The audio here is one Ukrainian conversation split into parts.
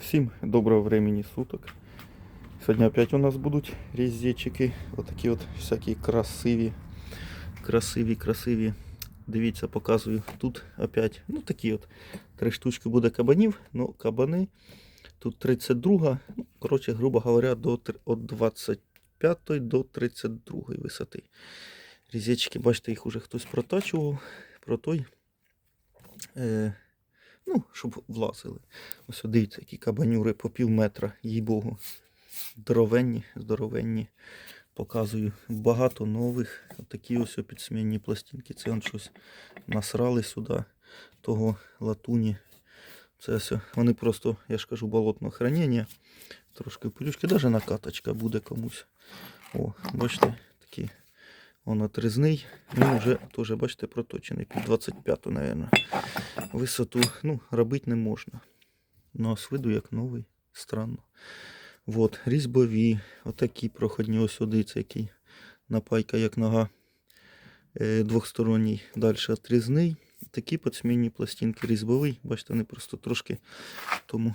Всім доброго времени суток. Сьогодні опять у нас будуть різечики. Отакі от всякі красиві. Красиві, красиві. Дивіться, показую. Тут опять, ну такі от. Три штучки буде кабанів. Ну, кабани. Тут 32. Ну, коротше, грубо говоря, до от 25 до 32 висоти. Різечки, бачите, їх уже хтось протачував. Про той. Е, ну, щоб влазили. Ось дивіться, які кабанюри по пів метра, їй богу. Здоровенні, здоровенні. Показую багато нових. Такі ось підсмінні пластинки. Це он щось насрали сюди, того латуні. Це все. Вони просто, я ж кажу, болотного хранення. Трошки пилючки, навіть накаточка буде комусь. О, бачите, такі. Он отрізний. Він вже теж, бачите, проточений. Під 25, мабуть. Висоту ну, робити не можна. Ну, а з виду як новий. Странно. От, різьбові, отакі проходні ось сюди, це напайка, як нога е, двохсторонній. Далі отрізний. Такі подсмінні пластинки різьбовий. Бачите, вони просто трошки тому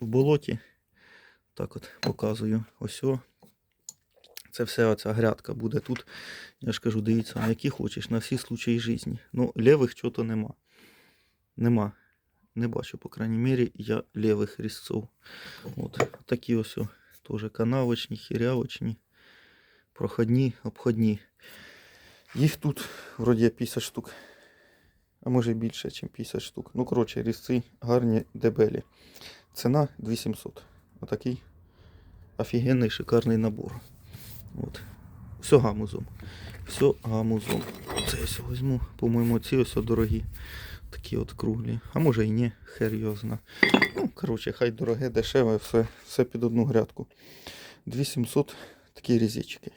в болоті. Так от показую. Ось о. Це все оця грядка буде тут. Я ж кажу, дивіться, на які хочеш, на всі случаї житті. Ну, лівих чого-то нема. Нема. Не бачу, по крайній мірі, я лівих різців. От такі ось теж канавочні, хірявочні, проходні, обходні. Їх тут вроді 50 штук. А може більше, ніж 50 штук. Ну, коротше, різці гарні дебелі. Ціна 2700. Отакий офігенний шикарний набор. От. Все гамузом. Все гамузом. Це я візьму, по-моєму, ці ось дорогі. Такі от круглі. А може і ні, хер його. Ну, коротше, хай дороге, дешеве, все, все під одну грядку. 2700 такі різечки.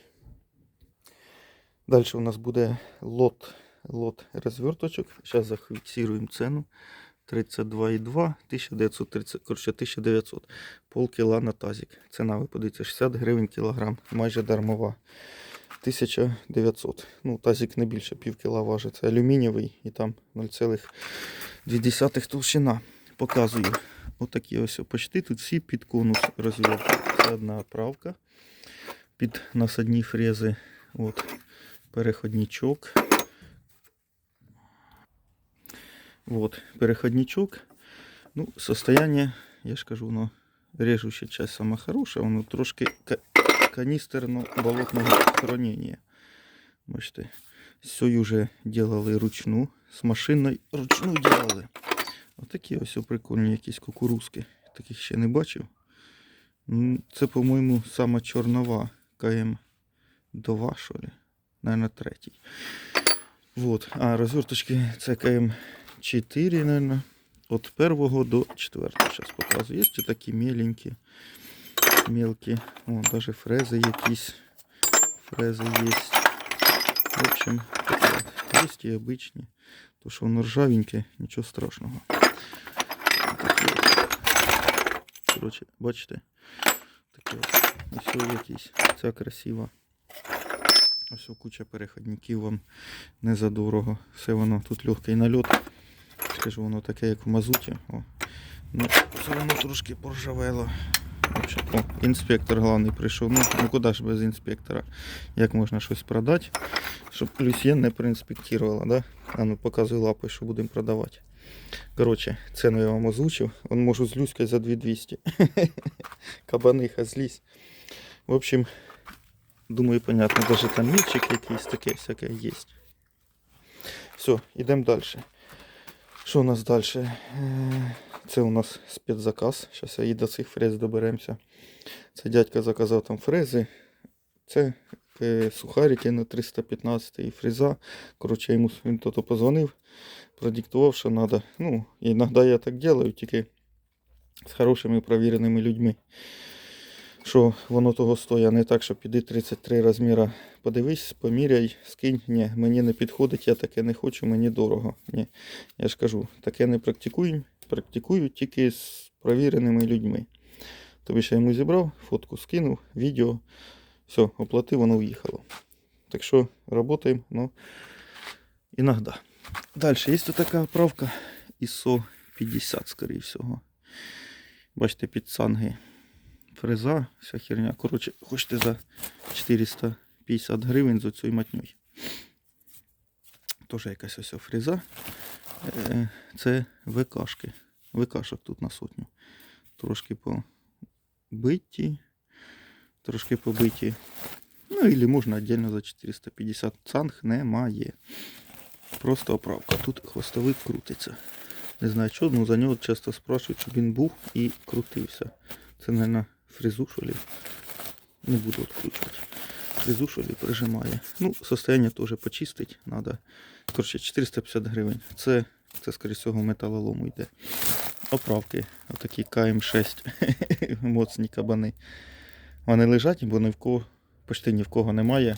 Далі у нас буде лот, лот розверточок. Зараз зафіксуємо ціну. 32,2, 1930, коротше, 1900. Пол кіла на тазик. Ціна, ви подивіться, 60 гривень кілограм, майже дармова. 1900. Ну, тазик не більше пів кіла важить. Це алюмінієвий і там 0,2 толщина. Показую. Отакі ось почти тут всі під конус розв'язки. Це одна оправка. Під насадні фрези. От. Переходничок. Вот, переходничок. Ну, состояние, я ж кажу, воно режущая часть сама хороша, воно трошки ка- каністерно-болотного хранення. Бачите, все вже делали ручну, з машиною ручну делали. Отакі ось прикольні якісь кукурузки. Таких ще не бачив. Це, по-моєму, сама чорнова КМ 2, що ли? Наверное, третій. Вот. А розверточки це КМ 4, наверное. От первого до четвертого. Сейчас показую. Є ще такі меленькі, мелкі. О, даже фрези якісь. Фрези є. В общем. Є і обичні. То, що воно ржавеньке, нічого страшного. Коротше, бачите? Таке. Ось якісь. Ця красива. Ось куча переходників вам не задорого. Все воно тут легкий нальот. Скажу, воно таке, як в мазуті. О. Ну, все воно трошки поржавело. О, інспектор головний прийшов. Ну, ну куди ж без інспектора? Як можна щось продати, щоб Люсьєн не проінспектувала, да? А ну показуй лапи, що будемо продавати. Коротше, ціну я вам озвучив. Он можу з Люською за 2200. Кабаниха злізь. В общем, думаю, понятно, даже там мільчик якийсь таке всяке є. Все, йдемо далі. Що у нас далі? Це у нас спецзаказ. Зараз я і до цих фрез доберемося. Це дядька заказав там фрези. Це е, сухарики на 315 і фреза. Коротше, йому він то позвонив, продиктував, що треба. Ну, іноді я так делаю, тільки з хорошими провіреними людьми. Що воно того а не так, що піди 33 розміра. Подивись, поміряй, скинь. Ні, мені не підходить, я таке не хочу, мені дорого. Ні. Я ж кажу, таке не практикую, практикую тільки з провіреними людьми. Тобі ще йому зібрав, фотку скинув, відео, все, оплатив, воно уїхало. Так що працюємо, ну, іноді. Далі, є тут така оправка ISO 50, скоріше всього. Бачите, під санги. Фреза, вся херня. Коротше, хочете за 450 гривень з оцю матньою. Теж якась ось фреза. Е, Це ВКшки. ВКшок тут на сотню. Трошки побиті. Трошки побиті. Ну, или можна отдельно за 450. Цанг немає. Просто оправка. Тут хвостовик крутиться. Не знаю чого, ну за нього часто спрашують, щоб він був і крутився. Це, мабуть, фрезу, що ли. Не буду відкручувати. Фрезу, що ли, прижимає. Ну, состояние теж почистить треба. Коротше, 450 гривень. Це, це скоріше всього, металолому йде. Оправки. Отакі КМ6. Моцні кабани. Вони лежать, бо ні в кого, почти ні в кого немає,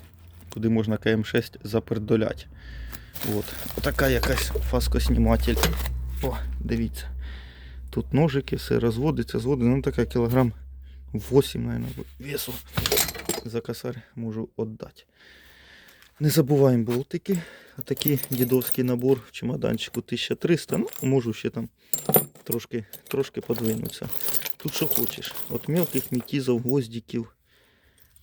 куди можна КМ6 запердолять. От. Отака якась фаскосніматель. О, дивіться. Тут ножики, все розводиться, зводиться. Ну така кілограм 8, мабуть, весу. За косарь можу віддати. Не забуваємо болтики. Отакий дідовський набор в чемоданчику 1300. Ну, можу ще там трошки, трошки подвинутися. Тут що хочеш. От мелких мітізів, гвоздиків.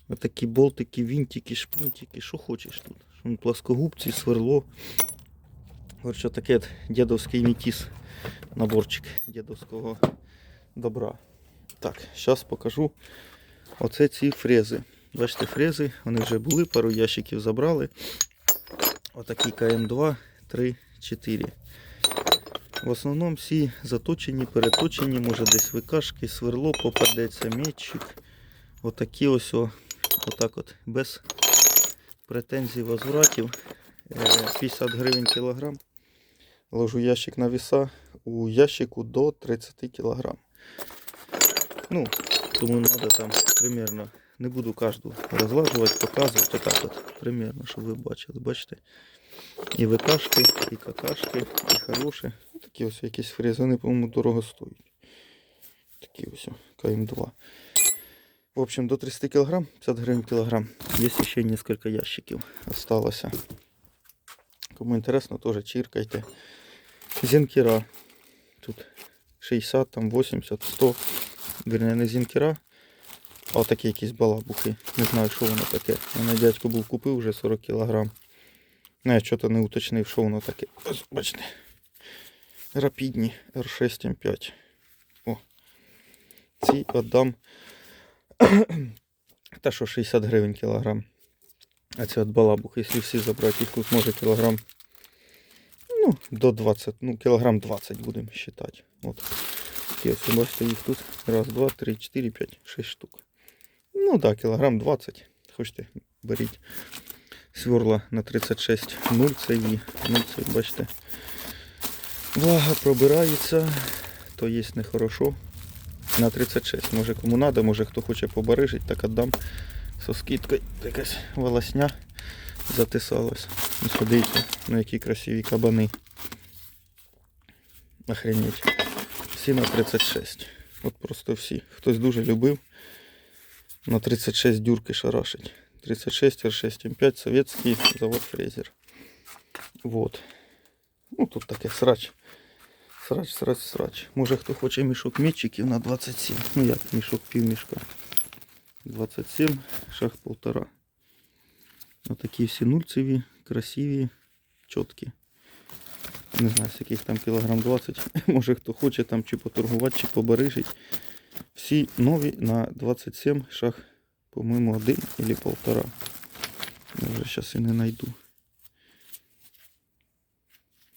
Отакі болтики, вінтики, шпунтики, що хочеш тут. Вон Плоскогубці, сверло. Короче, от дідовський мітіз. Наборчик дідовського добра. Так, зараз покажу. Оце ці фрези. Бачите, фрези, вони вже були, пару ящиків забрали. Отакі КМ2, 3, 4. В основному всі заточені, переточені, може десь викашки, сверло попадеться, метчик. Отакі ось, отак от, без претензій возвратів. Е, 50 гривень кілограм. Ложу ящик на віса, у ящику до 30 кілограм. Ну, тому треба там примерно, не буду кожну розлажувати, показувати, отак от, примерно, щоб ви бачили. Бачите? І ВКшки, і какашки, і хороші. Ну, Такі ось якісь фрези, по-моєму, дорого стоять. Такі ось о, КМ2. В общем, до 30 кг, 50 гривень кілограм. Є ще несколько ящиків осталося. Кому інтересно, теж чиркайте. Зінкера. Тут 60, там 80, 100. Вірне, не зінкера, а отакі якісь балабухи. Не знаю, що воно таке. Мене дядько був купив вже 40 кг. Ну, я чого-то не уточнив, що воно таке. Бачите. Рапідні R6 M5. О. Ці віддам. Та що 60 гривень кілограм. А це от балабух, якщо всі забрати, їх тут може кілограм. Ну, до 20, ну, кілограм 20 будемо вважати. Ось, бачите, їх тут. Раз, два, три, чотири, п'ять, шість штук. Ну так, да, кілограм 20. Хочете, беріть. Сверла на 36 0 це її. Ну, це, бачите. Влага пробирається, то є нехорошо. На 36. Може кому треба, може хто хоче побарижить, так віддам со скидкою. Якась волосня затисалась. Ну, що дивіться, ну які красиві кабани. Охренеть. Всі на 36. От просто всі. Хтось дуже любив. На 36 дюрки шарашить. 36 R6 М5 советский завод Фрезер. Вот. Ну тут таке срач. Срач, срач, срач. Може хто хоче мішок метчиків на 27. Ну як мішок пів мішка. 27, шаг полтора. Отакі всі нульцеві, красиві, чіткі. Не знаю, з яких там кілограм 20. Може хто хоче там чи поторгувати, чи побарижить. Всі нові на 27 шаг, по-моєму, один или полтора. Я вже зараз і не знайду.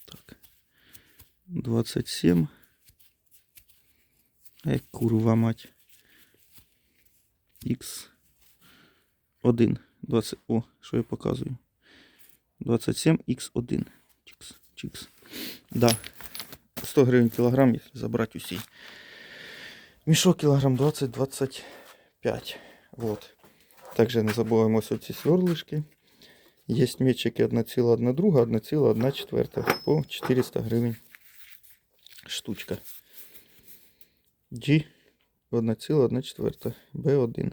Так. 27. Ай, курва мать. X1. 20. О, що я показую? 27 X1. Чикс, чикс. Да. 100 гривень кілограм, якщо забрати усі. Мішок кілограм 20-25. Вот. Також не забуваємо ось ці сверлишки. Є мечики 1,1 друга, 1,1 четверта. По 400 гривень штучка. G 1,1 четверта. B1.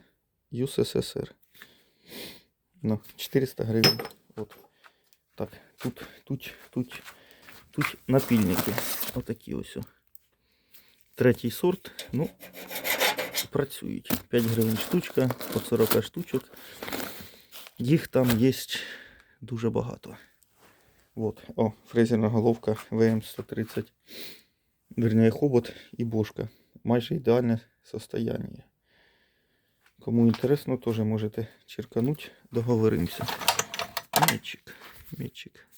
USSR. Ну, 400 гривень. От. Так, тут, тут, тут, тут напільники. Отакі ось. Третій сорт. Ну, працюють. 5 гривень штучка, по 40 штучок. Їх там є дуже багато. От, о, фрезерна головка ВМ-130. Вернее, хобот і бошка. Майже ідеальне состояние. Кому інтересно, теж можете черкануть, договоримося. Мечик, мечик.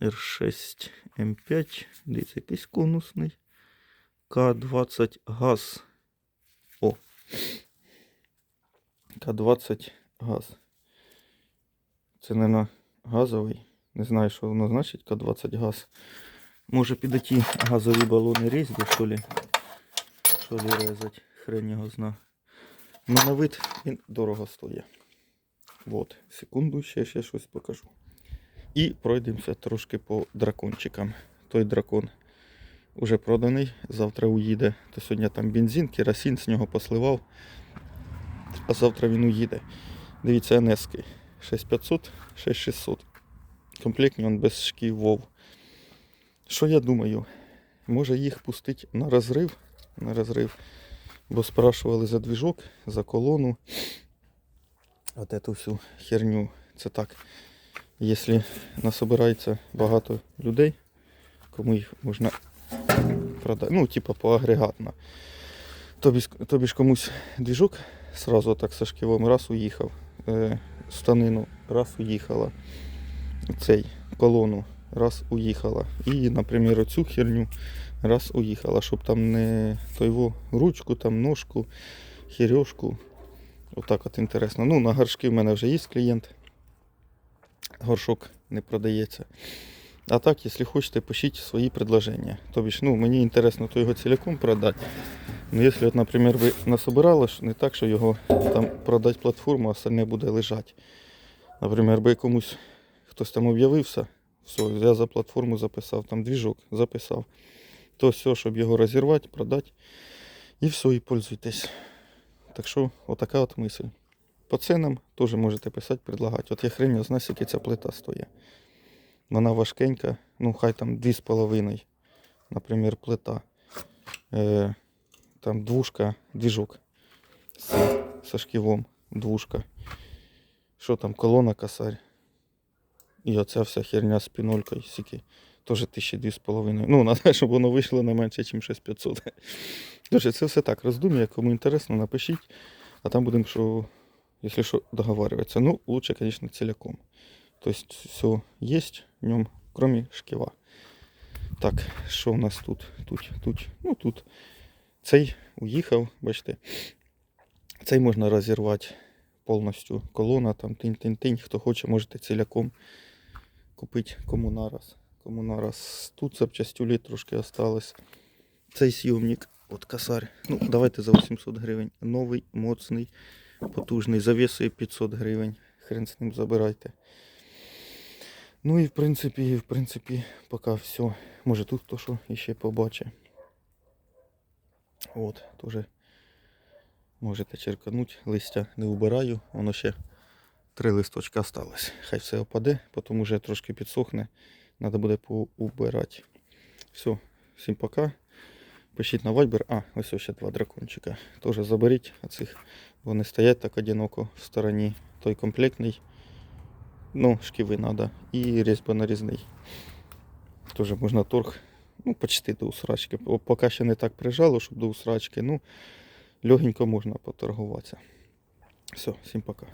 R6 М5. Дивіться, якийсь конусний. К20 газ. О. К20 газ. Це, мабуть, газовий. Не знаю, що воно значить, К20 газ. Може під ті газові балони різьби, що ли? Що ли резать? Хрен його зна. Ну, на вид він дорого стоїть. Вот, секунду, ще, ще щось покажу. І пройдемося трошки по дракончикам. Той дракон уже проданий, завтра уїде. То сьогодні там бензин, керосин з нього посливав. А завтра він уїде. Дивіться, Енески. 6500, 6600. Комплектний він без шків вов. Що я думаю? Може їх пустити на розрив? На розрив. Бо спрашували за двіжок, за колону. От эту всю херню. Це так. Якщо насобирається багато людей, кому їх можна продати. Ну, типа поагрегатно. Тобі, тобі ж комусь двіжок сразу так со шківом раз уїхав. Е, станину раз уїхала. Цей колону раз уїхала. І, наприклад, оцю херню раз уїхала, щоб там не тойво ручку, там ножку, херьошку. Отак от інтересно. Ну, на горшки в мене вже є клієнт. Горшок не продається. А так, якщо хочете, пишіть свої предложення. Тобі ж, ну, мені інтересно то його цілком продати. Ну, якщо, наприклад, ви насобирали, не так, що його там продати платформу, а остальне буде лежати. Наприклад, би комусь хтось там об'явився, все, я за платформу записав, там двіжок записав. То все, щоб його розірвати, продати. І все, і пользуйтесь. Так що, отака от мисль. По ценам теж можете писати, предлагати. От я хрень знаю, скільки ця плита стоїть. Вона важкенька, ну хай там 2,5, наприклад, плита. Е, там двушка, двіжок з, со шківом, двушка. Що там, колона косарь. І оця вся херня з пінолькою, сіки. Теж 1200. Ну, треба, щоб воно вийшло не менше, ніж 6500. Тож це все так, роздум'я, кому інтересно, напишіть, а там будемо, що, якщо що, договарюватися. Ну, лучше, звісно, целиком. Тобто все є в ньому, крім шківа. Так, що у нас тут? Тут, тут, ну тут. Цей уїхав, бачите. Цей можна розірвати повністю. Колона, там тинь-тинь-тинь. Хто хоче, можете ціляком купити кому нараз. Кому нараз. Тут запчастюлі трошки осталось. Цей сйомник, от косарь. Ну, давайте за 800 гривень. Новий, моцний, потужний. Завісує 500 гривень. Хрен з ним забирайте. Ну і в принципі, в принципі, поки все. Може тут хто що іще побачить. От, теж можете черкануть. Листя не вбираю, воно ще три листочка осталось. Хай все опаде, потім вже трошки підсохне. Треба буде поубирати. Все, всім пока. Пишіть на Viber. А, ось ще два дракончика. Теж заберіть оцих. Вони стоять так одиноко в стороні. Той комплектний. Ну, шківи треба. І різьба нарізний. Теж можна торг. Ну, почти до усрачки. Поки ще не так прижало, щоб до усрачки. Ну, легенько можна поторгуватися. Все, всім пока.